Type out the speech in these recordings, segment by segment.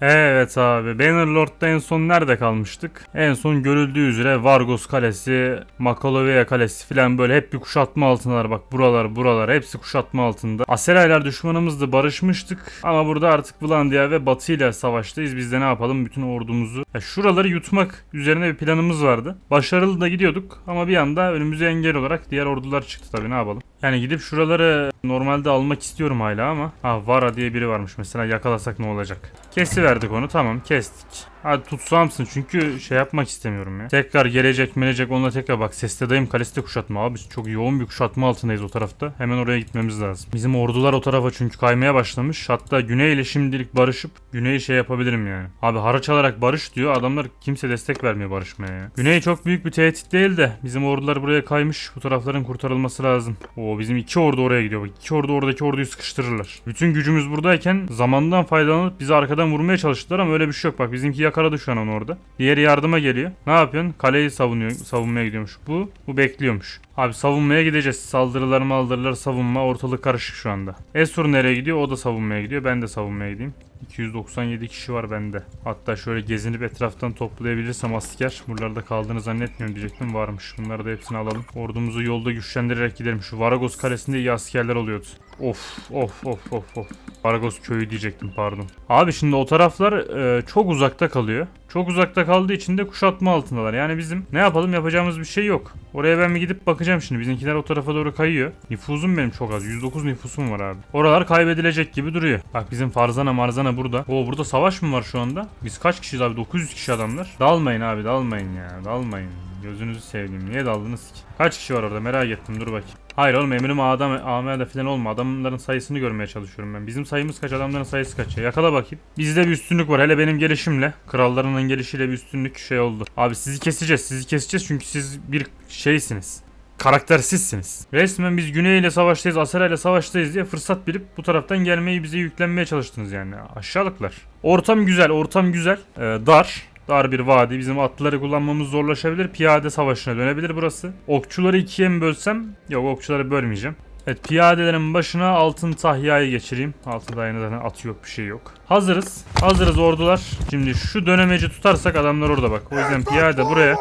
Evet abi Bannerlord'da en son nerede kalmıştık? En son görüldüğü üzere Vargos Kalesi, Makalovea Kalesi filan böyle hep bir kuşatma altındalar bak buralar buralar hepsi kuşatma altında. Aseraylar düşmanımızdı barışmıştık ama burada artık Vlandia ve Batı ile savaştayız. Biz de ne yapalım bütün ordumuzu. Ya şuraları yutmak üzerine bir planımız vardı. Başarılı da gidiyorduk ama bir anda önümüze engel olarak diğer ordular çıktı tabii ne yapalım. Yani gidip şuraları normalde almak istiyorum hala ama ha Vara diye biri varmış mesela yakalasak ne olacak? Kesiverdik onu tamam kestik. Hadi tutsağımsın çünkü şey yapmak istemiyorum ya. Tekrar gelecek melecek onunla tekrar bak Sestedayım kalesi de kuşatma abi. Çok yoğun bir kuşatma altındayız o tarafta. Hemen oraya gitmemiz lazım. Bizim ordular o tarafa çünkü kaymaya başlamış. Hatta Güney ile şimdilik barışıp Güney'i şey yapabilirim yani. Abi haraç alarak barış diyor. Adamlar kimse destek vermiyor barışmaya ya. Güney çok büyük bir tehdit değil de bizim ordular buraya kaymış. Bu tarafların kurtarılması lazım. Oo bizim iki ordu oraya gidiyor. Bak iki ordu oradaki orduyu sıkıştırırlar. Bütün gücümüz buradayken zamandan faydalanıp bizi arkadan vurmaya çalıştılar ama öyle bir şey yok. Bak bizimki yakaladı şu an onu orada. Diğeri yardıma geliyor. Ne yapıyorsun? Kaleyi savunuyor, savunmaya gidiyormuş. Bu, bu bekliyormuş. Abi savunmaya gideceğiz. Saldırılar maldırılar savunma ortalık karışık şu anda. Esur nereye gidiyor? O da savunmaya gidiyor. Ben de savunmaya gideyim. 297 kişi var bende. Hatta şöyle gezinip etraftan toplayabilirsem asker. Buralarda kaldığını zannetmiyorum diyecektim. Varmış. Bunları da hepsini alalım. Ordumuzu yolda güçlendirerek gidelim. Şu Varagos kalesinde iyi askerler oluyordu. Of of of of of. Varagos köyü diyecektim pardon. Abi şimdi o taraflar e, çok uzakta kalıyor. Çok uzakta kaldığı için de kuşatma altındalar. Yani bizim ne yapalım yapacağımız bir şey yok. Oraya ben bir gidip bakacağım şimdi. Bizimkiler o tarafa doğru kayıyor. Nüfuzum benim çok az. 109 nüfusum var abi. Oralar kaybedilecek gibi duruyor. Bak bizim Farzana Marzana burada. Oo burada savaş mı var şu anda? Biz kaç kişiyiz abi? 900 kişi adamlar. Dalmayın abi dalmayın ya. Dalmayın. Gözünüzü seveyim. Niye daldınız ki? Kaç kişi var orada merak ettim dur bakayım. Hayır oğlum emirim adam AM'de falan olma. Adamların sayısını görmeye çalışıyorum ben. Bizim sayımız kaç adamların sayısı kaç ya? Yakala bakayım. Bizde bir üstünlük var. Hele benim gelişimle. Krallarının gelişiyle bir üstünlük şey oldu. Abi sizi keseceğiz. Sizi keseceğiz çünkü siz bir şeysiniz. Karaktersizsiniz. Resmen biz Güney ile savaştayız, Asera ile savaştayız diye fırsat bilip bu taraftan gelmeyi bize yüklenmeye çalıştınız yani. Aşağılıklar. Ortam güzel, ortam güzel. Ee, dar. Dar bir vadi. Bizim atları kullanmamız zorlaşabilir. Piyade savaşına dönebilir burası. Okçuları ikiye mi bölsem? Yok okçuları bölmeyeceğim. Evet piyadelerin başına altın tahyayı geçireyim. Altın tahyayında zaten atı yok bir şey yok. Hazırız. Hazırız ordular. Şimdi şu dönemeci tutarsak adamlar orada bak. O yüzden piyade buraya.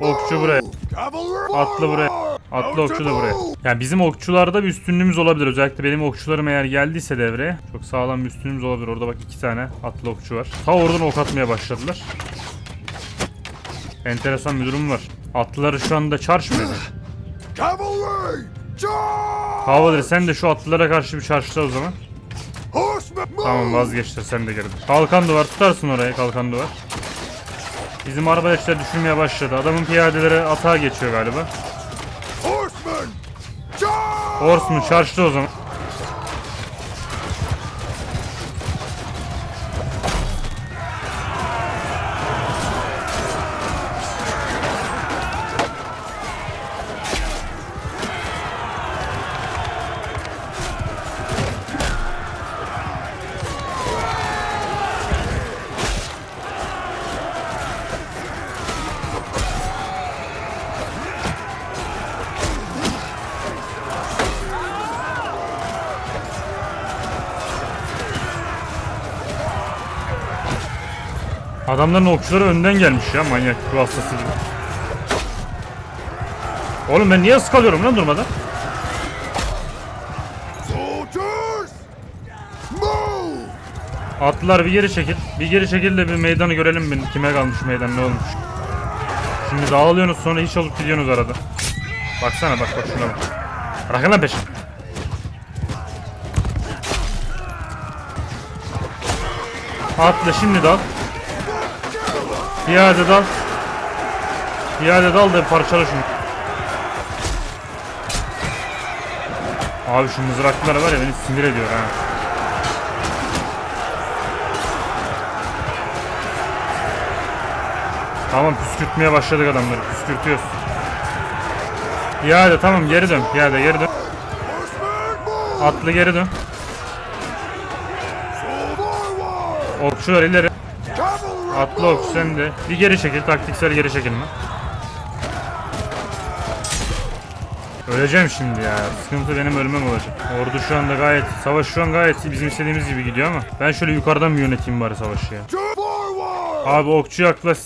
Okçu buraya. Atlı buraya. Atlı okçu da buraya. Yani bizim okçularda bir üstünlüğümüz olabilir. Özellikle benim okçularım eğer geldiyse devreye. Çok sağlam bir üstünlüğümüz olabilir. Orada bak iki tane atlı okçu var. Ta oradan ok atmaya başladılar. Enteresan bir durum var. Atlıları şu anda çarş mı? Cavalry! Charge! Havadır sen de şu atlılara karşı bir çarşıla o zaman. Tamam vazgeçtir sen de girdin. Kalkan duvar tutarsın oraya kalkan duvar. Bizim arkadaşlar düşürmeye başladı. Adamın piyadeleri atağa geçiyor galiba. Horsemen! Charge! Horseman çarştı o zaman. Adamların okçuları önden gelmiş ya manyak ruh hastası gibi. Oğlum ben niye ıskalıyorum lan durmadan? Atlılar bir geri çekil. Bir geri çekil de bir meydanı görelim bir kime kalmış meydan ne olmuş. Şimdi dağılıyorsunuz sonra hiç olup gidiyorsunuz arada. Baksana bak bak şuna bak. Bırakın lan peşin. Atla şimdi dal. Piyade dal. Piyade dal da parçala şunu. Abi şu mızraklar var ya beni sinir ediyor ha. Tamam püskürtmeye başladık adamları. Püskürtüyoruz. Piyade tamam geri dön. Piyade geri dön. Atlı geri dön. Okçular ileri. Atlı okçu sen de. Bir geri çekil. Taktiksel geri çekilme. Öleceğim şimdi ya. Sıkıntı benim ölmem olacak. Ordu şu anda gayet, savaş şu an gayet. Bizim istediğimiz gibi gidiyor ama. Ben şöyle yukarıdan bir yöneteyim bari savaşı ya. Abi okçu yaklaş.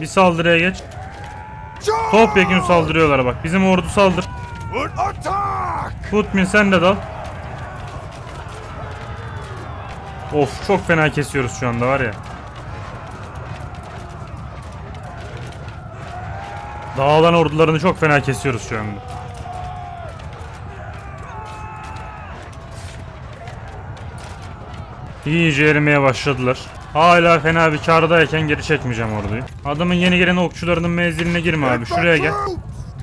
Bir saldırıya geç. Topyekun saldırıyorlar bak. Bizim ordu saldır. Putmin sen de dal. Of çok fena kesiyoruz şu anda var ya. Dağılan ordularını çok fena kesiyoruz şu anda. İyice erimeye başladılar. Hala fena bir kardayken geri çekmeyeceğim orduyu. Adamın yeni gelen okçularının menziline girme abi. Şuraya gel.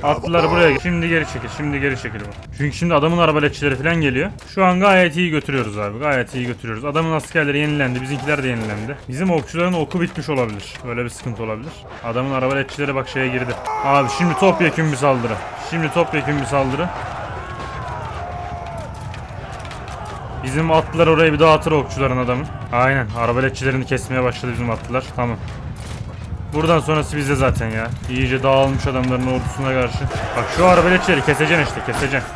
Atlılar buraya gel. Şimdi geri çekil. Şimdi geri çekil bak. Çünkü şimdi adamın arbaletçileri falan geliyor. Şu an gayet iyi götürüyoruz abi. Gayet iyi götürüyoruz. Adamın askerleri yenilendi. Bizimkiler de yenilendi. Bizim okçuların oku bitmiş olabilir. Böyle bir sıkıntı olabilir. Adamın arbaletçileri bak şeye girdi. Abi şimdi topyekun bir saldırı. Şimdi topyekun bir saldırı. Bizim atlılar orayı bir dağıtır okçuların adamı. Aynen. Arabaletçilerini kesmeye başladı bizim atlılar. Tamam. Buradan sonrası bizde zaten ya. İyice dağılmış adamların ordusuna karşı. Bak şu arabaletçileri keseceksin işte keseceksin.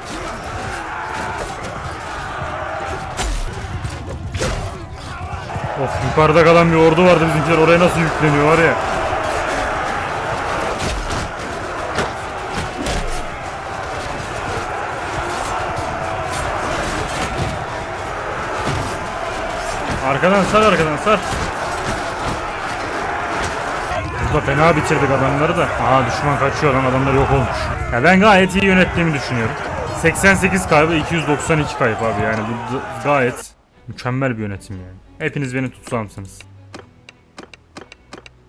Of yukarıda kalan bir ordu vardı bizimkiler oraya nasıl yükleniyor var ya. Arkadan sar arkadan sar. Burada fena bitirdik adamları da. Aha düşman kaçıyor lan adamlar yok olmuş. Ya ben gayet iyi yönettiğimi düşünüyorum. 88 kaybı 292 kayıp abi yani bu gayet mükemmel bir yönetim yani. Hepiniz beni tutsamsınız.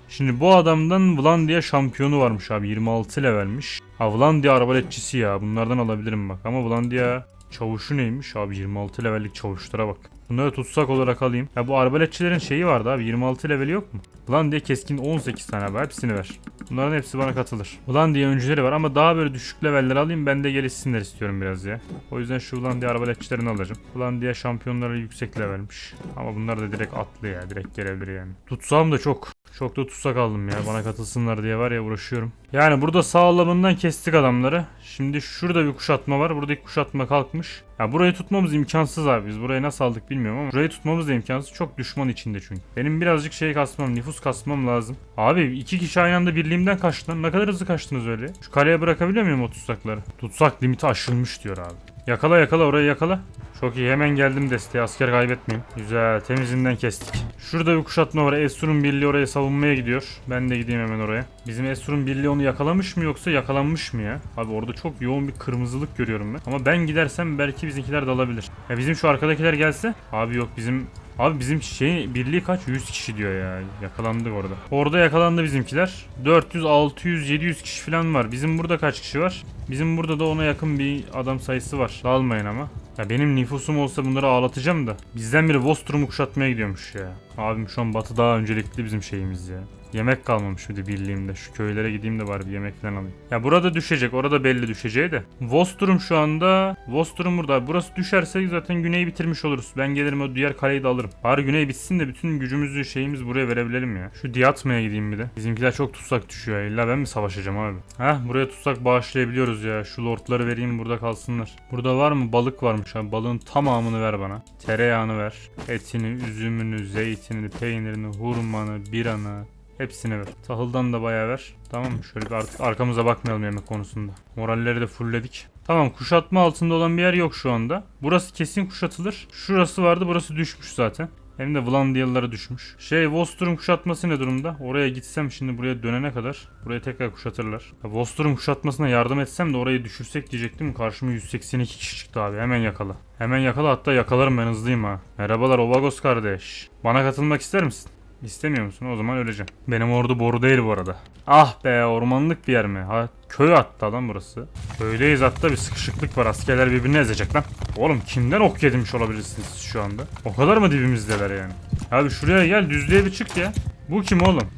Şimdi bu adamdan Vlandia şampiyonu varmış abi 26 levelmiş. Ha Vlandia arbaletçisi ya bunlardan alabilirim bak ama Vlandia çavuşu neymiş abi 26 levellik çavuşlara bak. Bunları tutsak olarak alayım. Ya bu arbaletçilerin şeyi vardı abi 26 leveli yok mu? Vlandia keskin 18 tane var hepsini ver. Bunların hepsi bana katılır. Vlandia öncüleri var ama daha böyle düşük levelleri alayım ben de gelişsinler istiyorum biraz ya. O yüzden şu Vlandia arbaletçilerini alacağım. Vlandia şampiyonları yüksek levelmiş. Ama bunlar da direkt atlı ya direkt gelebilir yani. Tutsam da çok. Çok da tutsak aldım ya bana katılsınlar diye var ya uğraşıyorum. Yani burada sağlamından kestik adamları. Şimdi şurada bir kuşatma var. Buradaki kuşatma kalkmış. Ya burayı tutmamız imkansız abi. Biz burayı nasıl aldık bilmiyorum ama burayı tutmamız da imkansız. Çok düşman içinde çünkü. Benim birazcık şey kasmam, nüfus kasmam lazım. Abi iki kişi aynı anda birliğimden kaçtı. Ne kadar hızlı kaçtınız öyle? Şu kaleye bırakabiliyor muyum o tutsakları? Tutsak limiti aşılmış diyor abi. Yakala yakala orayı yakala. Çok iyi hemen geldim desteğe asker kaybetmeyeyim. Güzel temizinden kestik. Şurada bir kuşatma var. Esur'un birliği oraya savunmaya gidiyor. Ben de gideyim hemen oraya. Bizim Esur'un birliği onu yakalamış mı yoksa yakalanmış mı ya? Abi orada çok yoğun bir kırmızılık görüyorum ben. Ama ben gidersem belki bizimkiler de alabilir. Ya bizim şu arkadakiler gelse. Abi yok bizim Abi bizim şey birliği kaç? 100 kişi diyor ya. Yakalandık orada. Orada yakalandı bizimkiler. 400, 600, 700 kişi falan var. Bizim burada kaç kişi var? Bizim burada da ona yakın bir adam sayısı var. Dalmayın ama. Ya benim nüfusum olsa bunları ağlatacağım da. Bizden biri Vostrum'u kuşatmaya gidiyormuş ya. Abim şu an batı daha öncelikli bizim şeyimiz ya. Yemek kalmamış bir de birliğimde. Şu köylere gideyim de bari bir yemek falan alayım. Ya burada düşecek. Orada belli düşeceği de. Vostrum şu anda. Vostrum burada. Burası düşerse zaten güneyi bitirmiş oluruz. Ben gelirim o diğer kaleyi de alırım. Bari güney bitsin de bütün gücümüzü şeyimiz buraya verebilelim ya. Şu Diyatma'ya gideyim bir de. Bizimkiler çok tutsak düşüyor. İlla ben mi savaşacağım abi? Heh buraya tutsak bağışlayabiliyoruz ya. Şu lordları vereyim burada kalsınlar. Burada var mı? Balık varmış abi. Balığın tamamını ver bana. Tereyağını ver. Etini, üzümünü, zeytinini, peynirini, hurmanı, biranı, Hepsini ver. Tahıldan da bayağı ver. Tamam mı? Şöyle bir artık arkamıza bakmayalım yemek konusunda. Moralleri de fullledik. Tamam kuşatma altında olan bir yer yok şu anda. Burası kesin kuşatılır. Şurası vardı burası düşmüş zaten. Hem de Vlandiyalılara düşmüş. Şey Vostrum kuşatması ne durumda? Oraya gitsem şimdi buraya dönene kadar buraya tekrar kuşatırlar. Ya, Vostrum kuşatmasına yardım etsem de orayı düşürsek diyecektim. Karşıma 182 kişi çıktı abi. Hemen yakala. Hemen yakala hatta yakalarım ben hızlıyım ha. Merhabalar Ovagos kardeş. Bana katılmak ister misin? İstemiyor musun? O zaman öleceğim. Benim ordu boru değil bu arada. Ah be ormanlık bir yer mi? Ha köy hatta lan burası. Köydeyiz hatta bir sıkışıklık var. Askerler birbirini ezecek lan. Oğlum kimden ok yedirmiş olabilirsiniz şu anda? O kadar mı dibimizdeler yani? Abi şuraya gel düzlüğe bir çık ya. Bu kim oğlum?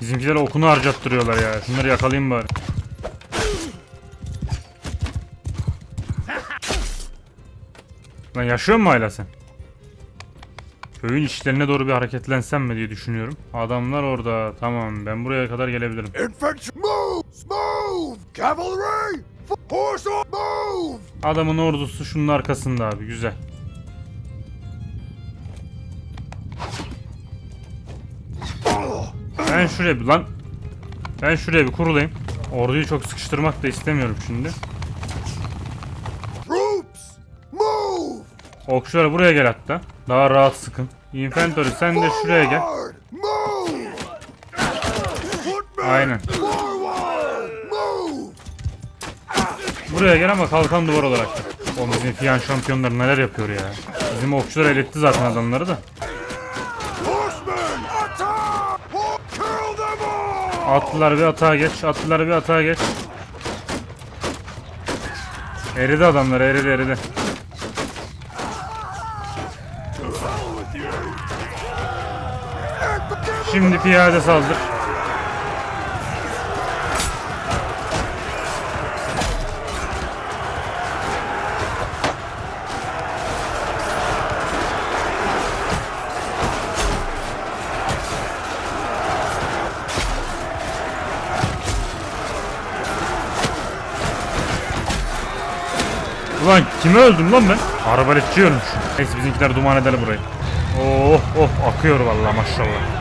Bizimkiler okunu harcattırıyorlar ya. Şunları yakalayayım bari. Lan yaşıyor mu hala sen? Köyün içlerine doğru bir hareketlensem mi diye düşünüyorum. Adamlar orada. Tamam ben buraya kadar gelebilirim. Adamın ordusu şunun arkasında abi güzel. Ben şuraya bir lan ben şuraya bir kurulayım. Orduyu çok sıkıştırmak da istemiyorum şimdi. Okçular buraya gel hatta. Daha rahat sıkın. Infantry sen de şuraya gel. Aynen. Buraya gel ama kalkan duvar olarak. O bizim fiyan şampiyonlar neler yapıyor ya. Bizim okçular eletti zaten adamları da. Atlılar bir atağa geç. Atlılar bir atağa geç. Eridi adamlar eridi eridi. Şimdi piyade saldır. Ulan kimi öldüm lan ben? Arbaletçi ölmüş. Neyse bizimkiler duman eder burayı. Oh oh akıyor vallahi maşallah.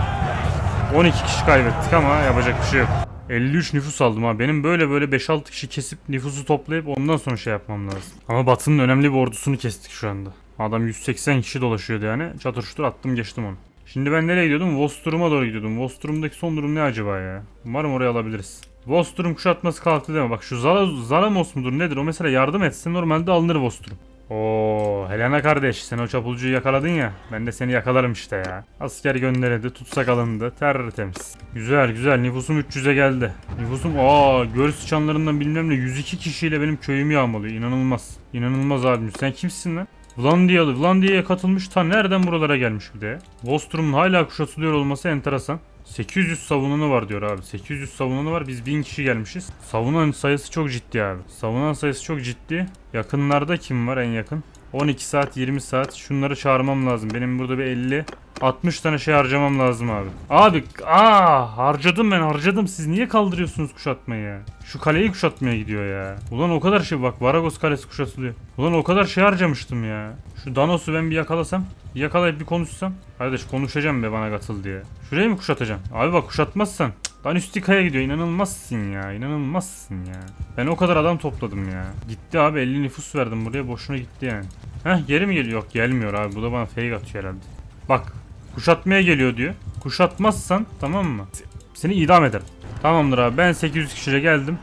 12 kişi kaybettik ama yapacak bir şey yok. 53 nüfus aldım ha. Benim böyle böyle 5-6 kişi kesip nüfusu toplayıp ondan sonra şey yapmam lazım. Ama Batı'nın önemli bir ordusunu kestik şu anda. Adam 180 kişi dolaşıyordu yani. Çatır attım geçtim onu. Şimdi ben nereye gidiyordum? Vostrum'a doğru gidiyordum. Vostrum'daki son durum ne acaba ya? Umarım oraya alabiliriz. Vostrum kuşatması kalktı mi? Bak şu Zala, Zalamos mudur nedir? O mesela yardım etse normalde alınır Vostrum. Oo Helena kardeş sen o çapulcuyu yakaladın ya. Ben de seni yakalarım işte ya. Asker gönderildi, tutsak alındı. Tertemiz. Güzel güzel nüfusum 300'e geldi. Nüfusum aa göl sıçanlarından bilmem ne 102 kişiyle benim köyümü yağmalıyor. İnanılmaz. İnanılmaz abim. Sen kimsin lan? Vlandiyalı. Vlandiya'ya katılmış ta nereden buralara gelmiş bir de. Vostrum'un hala kuşatılıyor olması enteresan. 800 savunanı var diyor abi. 800 savunanı var. Biz 1000 kişi gelmişiz. Savunan sayısı çok ciddi abi. Savunan sayısı çok ciddi. Yakınlarda kim var en yakın? 12 saat 20 saat şunları çağırmam lazım. Benim burada bir 50 60 tane şey harcamam lazım abi. Abi aa harcadım ben harcadım. Siz niye kaldırıyorsunuz kuşatmayı? Şu kaleyi kuşatmaya gidiyor ya. Ulan o kadar şey bak Varagos kalesi kuşatılıyor. Ulan o kadar şey harcamıştım ya. Şu Danos'u ben bir yakalasam. Yakalayıp bir konuşsam. Kardeş konuşacağım be bana katıl diye. Şurayı mı kuşatacağım? Abi bak kuşatmazsan. cık, Danüstika'ya gidiyor. İnanılmazsın ya. İnanılmazsın ya. Ben o kadar adam topladım ya. Gitti abi 50 nüfus verdim buraya. Boşuna gitti yani. Heh geri mi geliyor? Yok gelmiyor abi. Bu da bana fake atıyor herhalde. Bak kuşatmaya geliyor diyor. Kuşatmazsan tamam mı? Seni idam ederim. Tamamdır abi ben 800 kişiyle geldim.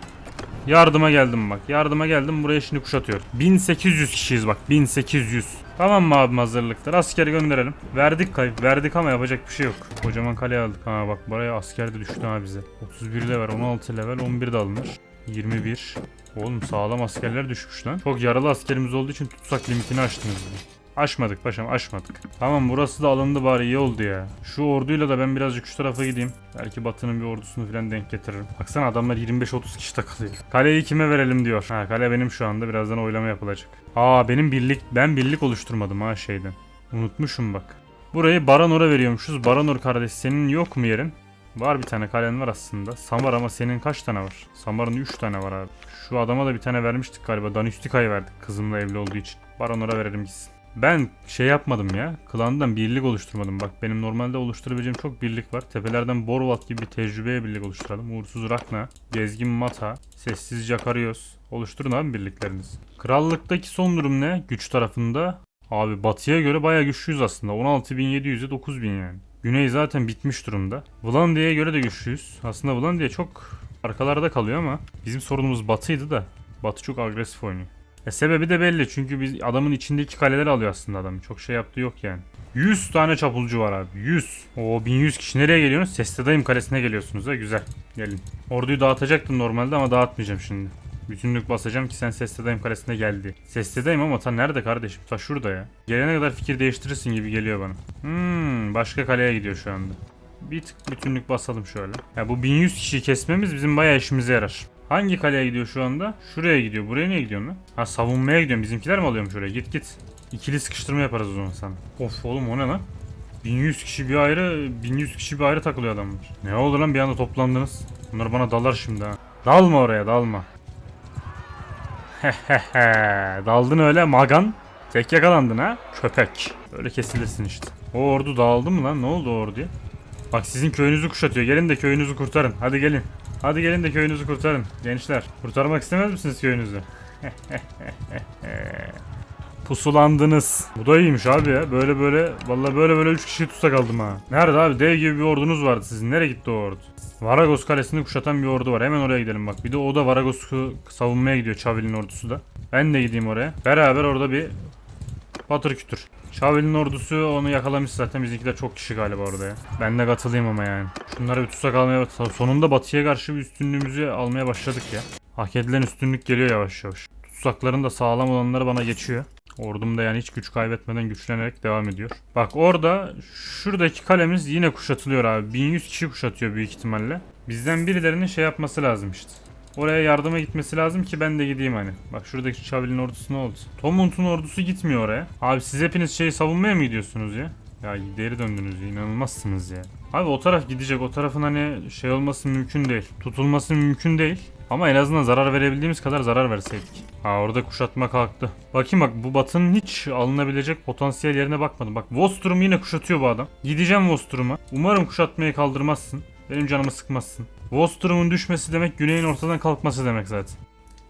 Yardıma geldim bak. Yardıma geldim buraya şimdi kuşatıyor. 1800 kişiyiz bak 1800. Tamam mı abim hazırlıklar? Asker gönderelim. Verdik kayıp. Verdik ama yapacak bir şey yok. Kocaman kale aldık. Ha bak buraya asker de düştü ha bize. 31 level, 16 level, 11 de alınır. 21. Oğlum sağlam askerler düşmüş lan. Çok yaralı askerimiz olduğu için tutsak limitini aştınız. bizi. Aşmadık paşam aşmadık. Tamam burası da alındı bari iyi oldu ya. Şu orduyla da ben birazcık şu tarafa gideyim. Belki Batı'nın bir ordusunu falan denk getiririm. Baksana adamlar 25-30 kişi takılıyor. Kaleyi kime verelim diyor. Ha kale benim şu anda birazdan oylama yapılacak. Aa benim birlik ben birlik oluşturmadım ha şeyden. Unutmuşum bak. Burayı Baranor'a veriyormuşuz. Baranor kardeş senin yok mu yerin? Var bir tane kalen var aslında. Samar ama senin kaç tane var? Samar'ın 3 tane var abi. Şu adama da bir tane vermiştik galiba. Danüstika'yı verdik kızımla evli olduğu için. Baranor'a verelim gitsin. Ben şey yapmadım ya. Klandan birlik oluşturmadım. Bak benim normalde oluşturabileceğim çok birlik var. Tepelerden Borvat gibi bir tecrübeye birlik oluşturalım. Uğursuz Rakna, Gezgin Mata, Sessiz Jakarios. Oluşturun abi birliklerinizi. Krallıktaki son durum ne? Güç tarafında. Abi batıya göre bayağı güçlüyüz aslında. 16.700'e 9.000 yani. Güney zaten bitmiş durumda. Vlandia'ya göre de güçlüyüz. Aslında Vlandia çok arkalarda kalıyor ama bizim sorunumuz batıydı da. Batı çok agresif oynuyor. E sebebi de belli çünkü biz adamın içindeki kaleleri alıyor aslında adam. Çok şey yaptığı yok yani. 100 tane çapulcu var abi. 100. O 1100 kişi nereye geliyorsunuz? Sestedayım kalesine geliyorsunuz ha güzel. Gelin. Orduyu dağıtacaktım normalde ama dağıtmayacağım şimdi. Bütünlük basacağım ki sen Sestedayım kalesine geldi. Sestedayım ama ta nerede kardeşim? Ta şurada ya. Gelene kadar fikir değiştirirsin gibi geliyor bana. Hmm, başka kaleye gidiyor şu anda. Bir tık bütünlük basalım şöyle. Ya bu 1100 kişiyi kesmemiz bizim bayağı işimize yarar. Hangi kaleye gidiyor şu anda? Şuraya gidiyor. Buraya niye gidiyorsun lan? Ha savunmaya gidiyorum. Bizimkiler mi alıyormuş oraya? Git git. İkili sıkıştırma yaparız o zaman sana. Of oğlum o ne lan? 1100 kişi bir ayrı, 1100 kişi bir ayrı takılıyor adamlar. Ne oldu lan bir anda toplandınız? Bunlar bana dalar şimdi ha. Dalma oraya dalma. Daldın öyle magan. Tek yakalandın ha köpek. Böyle kesilirsin işte. O ordu dağıldı mı lan ne oldu o orduya? Bak sizin köyünüzü kuşatıyor. Gelin de köyünüzü kurtarın. Hadi gelin. Hadi gelin de köyünüzü kurtarın. Gençler. Kurtarmak istemez misiniz köyünüzü? Pusulandınız. Bu da iyiymiş abi ya. Böyle böyle vallahi böyle böyle 3 kişi tutsak aldım ha. Nerede abi? Dev gibi bir ordunuz vardı sizin. Nereye gitti o ordu? Varagos kalesini kuşatan bir ordu var. Hemen oraya gidelim bak. Bir de o da Varagos'u savunmaya gidiyor Çavil'in ordusu da. Ben de gideyim oraya. Beraber orada bir patır kütür. Çavil'in ordusu onu yakalamış zaten. Bizimkiler çok kişi galiba orada ya. Ben de katılayım ama yani. Şunları bir tutsak almaya Sonunda batıya karşı bir üstünlüğümüzü almaya başladık ya. Hak edilen üstünlük geliyor yavaş yavaş. Tutsakların da sağlam olanları bana geçiyor. Ordum da yani hiç güç kaybetmeden güçlenerek devam ediyor. Bak orada şuradaki kalemiz yine kuşatılıyor abi. 1100 kişi kuşatıyor büyük ihtimalle. Bizden birilerinin şey yapması lazım işte. Oraya yardıma gitmesi lazım ki ben de gideyim hani. Bak şuradaki Çavil'in ordusu ne oldu? Tomunt'un ordusu gitmiyor oraya. Abi siz hepiniz şey savunmaya mı gidiyorsunuz ya? Ya geri döndünüz ya inanılmazsınız ya. Abi o taraf gidecek o tarafın hani şey olması mümkün değil. Tutulması mümkün değil. Ama en azından zarar verebildiğimiz kadar zarar verseydik. Ha orada kuşatma kalktı. Bakayım bak bu batının hiç alınabilecek potansiyel yerine bakmadım. Bak Vostrum yine kuşatıyor bu adam. Gideceğim Vostrum'a. Umarım kuşatmayı kaldırmazsın. Benim canımı sıkmazsın. Vostrum'un düşmesi demek güneyin ortadan kalkması demek zaten.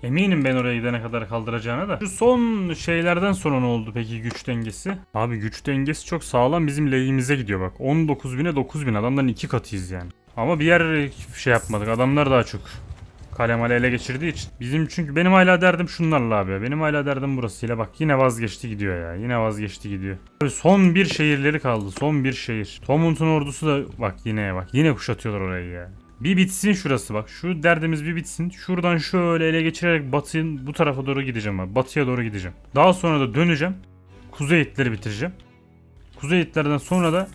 Eminim ben oraya gidene kadar kaldıracağına da. Şu son şeylerden sonra ne oldu peki güç dengesi? Abi güç dengesi çok sağlam bizim lehimize gidiyor bak. 19.000'e 9.000 adamların iki katıyız yani. Ama bir yer şey yapmadık. Adamlar daha çok kalemale ele geçirdiği için. Bizim çünkü benim hala derdim şunlarla abi. Benim hala derdim burasıyla. Bak yine vazgeçti gidiyor ya. Yine vazgeçti gidiyor. Abi son bir şehirleri kaldı. Son bir şehir. Tomut'un ordusu da bak yine bak. Yine kuşatıyorlar orayı ya. Bir bitsin şurası bak. Şu derdimiz bir bitsin. Şuradan şöyle ele geçirerek batıyın bu tarafa doğru gideceğim abi. Batıya doğru gideceğim. Daha sonra da döneceğim. Kuzey itleri bitireceğim. Kuzey itlerden sonra da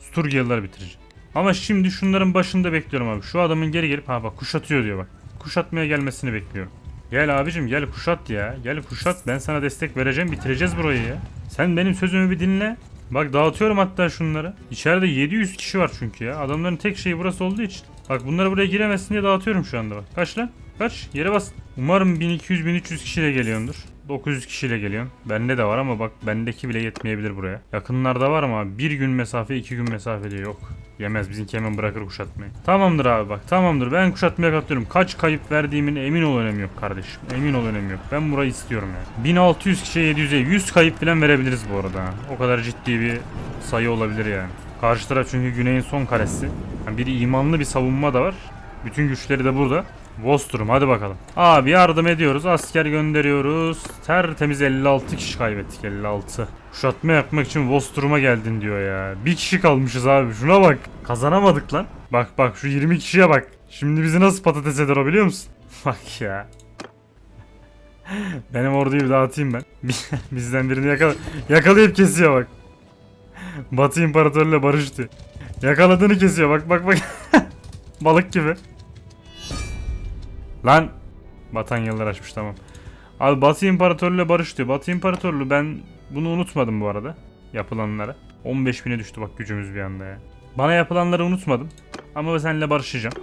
Sturgiyalıları bitireceğim. Ama şimdi şunların başında bekliyorum abi. Şu adamın geri gelip ha bak kuşatıyor diyor bak. Kuşatmaya gelmesini bekliyorum. Gel abicim gel kuşat ya. Gel kuşat ben sana destek vereceğim bitireceğiz burayı ya. Sen benim sözümü bir dinle. Bak dağıtıyorum hatta şunları. İçeride 700 kişi var çünkü ya. Adamların tek şeyi burası olduğu için. Bak bunları buraya giremesin diye dağıtıyorum şu anda bak. Kaç lan? Kaç? Yere bas. Umarım 1200-1300 kişiyle geliyordur. 900 kişiyle geliyorsun. Bende de var ama bak bendeki bile yetmeyebilir buraya. Yakınlarda var ama bir gün mesafe iki gün mesafe diyor yok. Yemez bizimki hemen bırakır kuşatmayı. Tamamdır abi bak tamamdır ben kuşatmaya katılıyorum. Kaç kayıp verdiğimin emin ol önemi yok kardeşim. Emin ol önemi yok. Ben burayı istiyorum yani. 1600 kişiye 700'e 100 kayıp falan verebiliriz bu arada. O kadar ciddi bir sayı olabilir yani. Karşı taraf çünkü güneyin son karesi. Yani bir imanlı bir savunma da var. Bütün güçleri de burada. Vostrum hadi bakalım. Abi yardım ediyoruz. Asker gönderiyoruz. Tertemiz 56 kişi kaybettik 56. Kuşatma yapmak için Vostrum'a geldin diyor ya. Bir kişi kalmışız abi şuna bak. Kazanamadık lan. Bak bak şu 20 kişiye bak. Şimdi bizi nasıl patates eder o biliyor musun? bak ya. Benim orduyu bir dağıtayım ben. Bizden birini yakala yakalayıp kesiyor bak. Batı İmparatorluğuyla barıştı. Yakaladığını kesiyor bak bak bak. Balık gibi. Lan. Batanyalılar açmış tamam. Abi Batı İmparatorluğuyla barış diyor. Batı İmparatorluğu ben bunu unutmadım bu arada. Yapılanlara. 15 bine düştü bak gücümüz bir anda ya. Bana yapılanları unutmadım. Ama seninle barışacağım.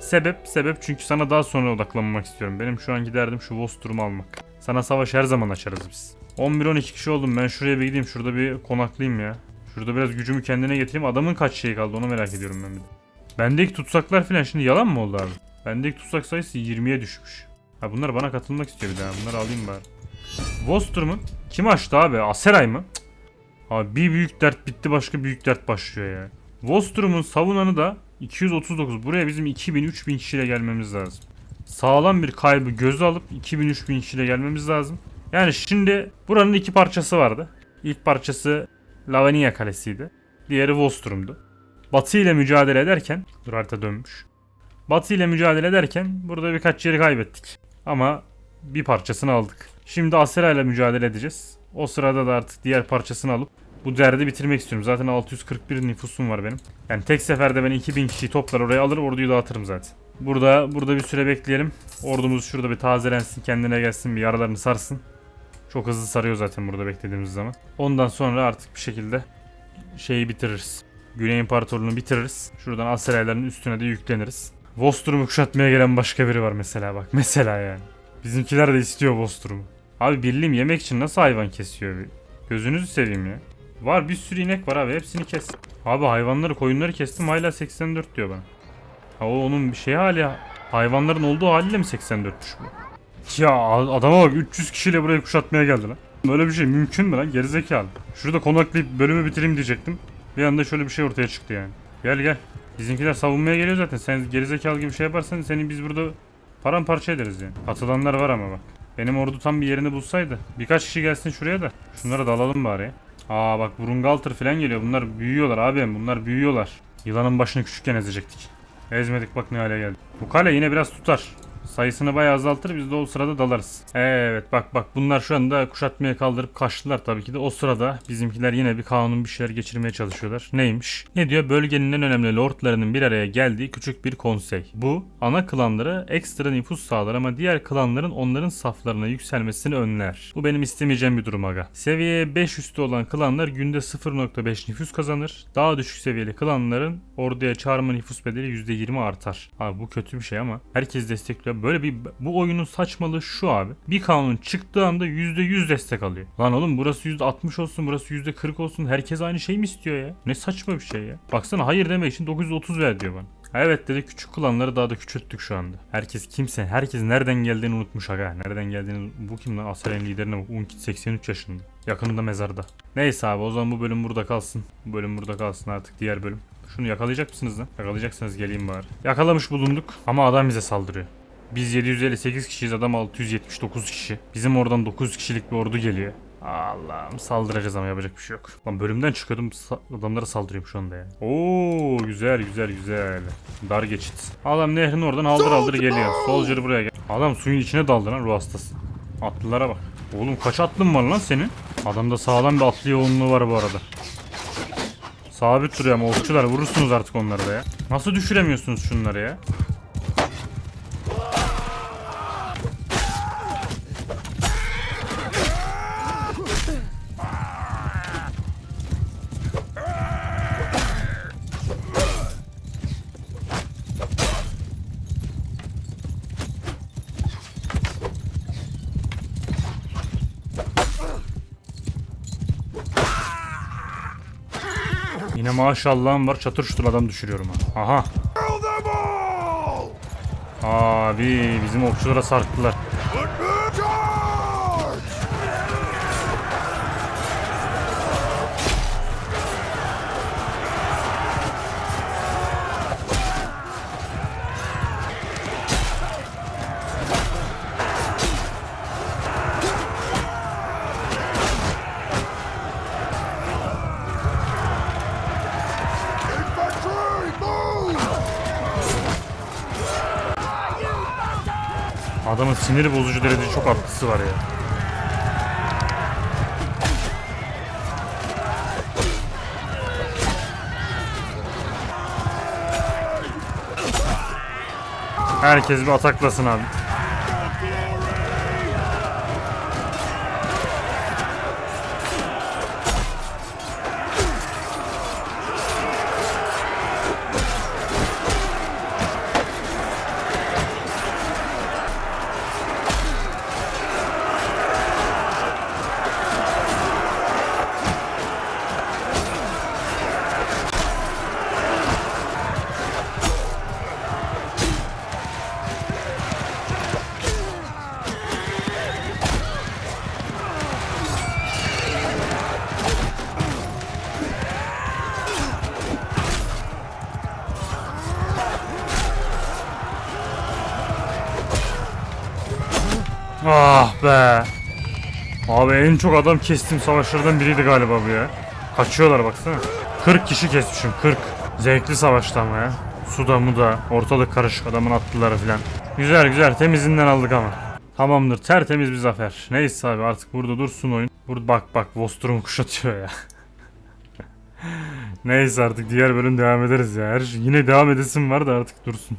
Sebep sebep çünkü sana daha sonra odaklanmak istiyorum. Benim şu anki derdim şu Vostrum'u almak. Sana savaş her zaman açarız biz. 11-12 kişi oldum ben şuraya bir gideyim şurada bir konaklayayım ya. Şurada biraz gücümü kendine getireyim. Adamın kaç şeyi kaldı onu merak ediyorum ben bir de. Bendeki tutsaklar falan şimdi yalan mı oldu abi? Bendeki tutsak sayısı 20'ye düşmüş. Ha bunlar bana katılmak istiyor bir daha. Bunları alayım bari. Vostrum'un kim açtı abi? Aseray mı? Cık. Abi bir büyük dert bitti başka büyük dert başlıyor ya. Vostrum'un savunanı da 239. Buraya bizim 2000-3000 kişiyle gelmemiz lazım. Sağlam bir kaybı göze alıp 2000-3000 kişiyle gelmemiz lazım. Yani şimdi buranın iki parçası vardı. İlk parçası Lavania Kalesi'ydi. Diğeri Vostrum'du. Batı ile mücadele ederken, dur harita dönmüş. Batı ile mücadele ederken burada birkaç yeri kaybettik. Ama bir parçasını aldık. Şimdi Asera ile mücadele edeceğiz. O sırada da artık diğer parçasını alıp bu derdi bitirmek istiyorum. Zaten 641 nüfusum var benim. Yani tek seferde ben 2000 kişiyi toplar oraya alır orduyu dağıtırım zaten. Burada burada bir süre bekleyelim. Ordumuz şurada bir tazelensin, kendine gelsin, bir yaralarını sarsın. Çok hızlı sarıyor zaten burada beklediğimiz zaman. Ondan sonra artık bir şekilde şeyi bitiririz. Güney İmparatorluğunu bitiririz. Şuradan Aserayların üstüne de yükleniriz. Vostrum'u kuşatmaya gelen başka biri var mesela bak. Mesela yani. Bizimkiler de istiyor Vostrum'u. Abi birliğim yemek için nasıl hayvan kesiyor? Gözünüzü seveyim ya. Var bir sürü inek var abi hepsini kes. Abi hayvanları koyunları kestim hala 84 diyor bana. Ha o onun bir şey hali hayvanların olduğu haliyle mi 84'müş bu? Ya adama bak 300 kişiyle burayı kuşatmaya geldi lan. Böyle bir şey mümkün mü lan gerizekalı. Şurada konaklayıp bölümü bitireyim diyecektim. Bir anda şöyle bir şey ortaya çıktı yani. Gel gel. Bizimkiler savunmaya geliyor zaten. Sen gerizekalı gibi şey yaparsan seni biz burada paramparça ederiz yani. Katılanlar var ama bak. Benim ordu tam bir yerini bulsaydı. Birkaç kişi gelsin şuraya da. Şunları da alalım bari. Aa bak Brungaltır falan geliyor. Bunlar büyüyorlar abi. Bunlar büyüyorlar. Yılanın başını küçükken ezecektik. Ezmedik bak ne hale geldi. Bu kale yine biraz tutar. Sayısını bayağı azaltır biz de o sırada dalarız. Evet bak bak bunlar şu anda kuşatmaya kaldırıp kaçtılar tabii ki de. O sırada bizimkiler yine bir kanun bir şeyler geçirmeye çalışıyorlar. Neymiş? Ne diyor? Bölgenin en önemli lordlarının bir araya geldiği küçük bir konsey. Bu ana klanlara ekstra nüfus sağlar ama diğer klanların onların saflarına yükselmesini önler. Bu benim istemeyeceğim bir durum aga. Seviye 5 üstü olan klanlar günde 0.5 nüfus kazanır. Daha düşük seviyeli klanların orduya çağırma nüfus bedeli %20 artar. Abi bu kötü bir şey ama herkes destekliyor. Böyle bir bu oyunun saçmalığı şu abi. Bir kanun çıktığı anda %100 destek alıyor. Lan oğlum burası %60 olsun burası %40 olsun. Herkes aynı şey mi istiyor ya? Ne saçma bir şey ya. Baksana hayır demek için 930 ver diyor bana. Evet dedi küçük klanları daha da küçülttük şu anda. Herkes kimse, herkes nereden geldiğini unutmuş aga. Nereden geldiğini bu kim lan? Aseren liderine bak. Unkit 83 yaşında. Yakında mezarda. Neyse abi o zaman bu bölüm burada kalsın. Bu bölüm burada kalsın artık diğer bölüm. Şunu yakalayacak mısınız lan? Yakalayacaksanız geleyim bari. Yakalamış bulunduk ama adam bize saldırıyor. Biz 758 kişiyiz adam 679 kişi. Bizim oradan 9 kişilik bir ordu geliyor. Allah'ım saldıracağız ama yapacak bir şey yok. Lan bölümden çıkıyordum sa- adamlara saldırıyorum şu anda ya. Oo güzel güzel güzel. Dar geçit. Adam nehrin oradan aldır aldır geliyor. Soldier buraya gel. Adam suyun içine daldı lan ruh hastası. Atlılara bak. Oğlum kaç atlın var lan senin? Adamda sağlam bir atlı yoğunluğu var bu arada. Sabit duruyor ama okçular vurursunuz artık onları da ya. Nasıl düşüremiyorsunuz şunları ya? Yine maşallahım var çatır çutur adam düşürüyorum ha. Aha. Abi bizim okçulara sarktılar. Adamın sinir bozucu derecede çok artısı var ya. Herkes bir ataklasın abi. Ah be. Abi en çok adam kestiğim savaşlardan biriydi galiba bu ya. Kaçıyorlar baksana. 40 kişi kesmişim 40. Zevkli savaştı ama ya. Suda muda ortalık karışık adamın atlıları filan. Güzel güzel temizinden aldık ama. Tamamdır tertemiz bir zafer. Neyse abi artık burada dursun oyun. Burada bak bak Vostrum kuşatıyor ya. Neyse artık diğer bölüm devam ederiz ya. Her şey, yine devam edesim var da artık dursun.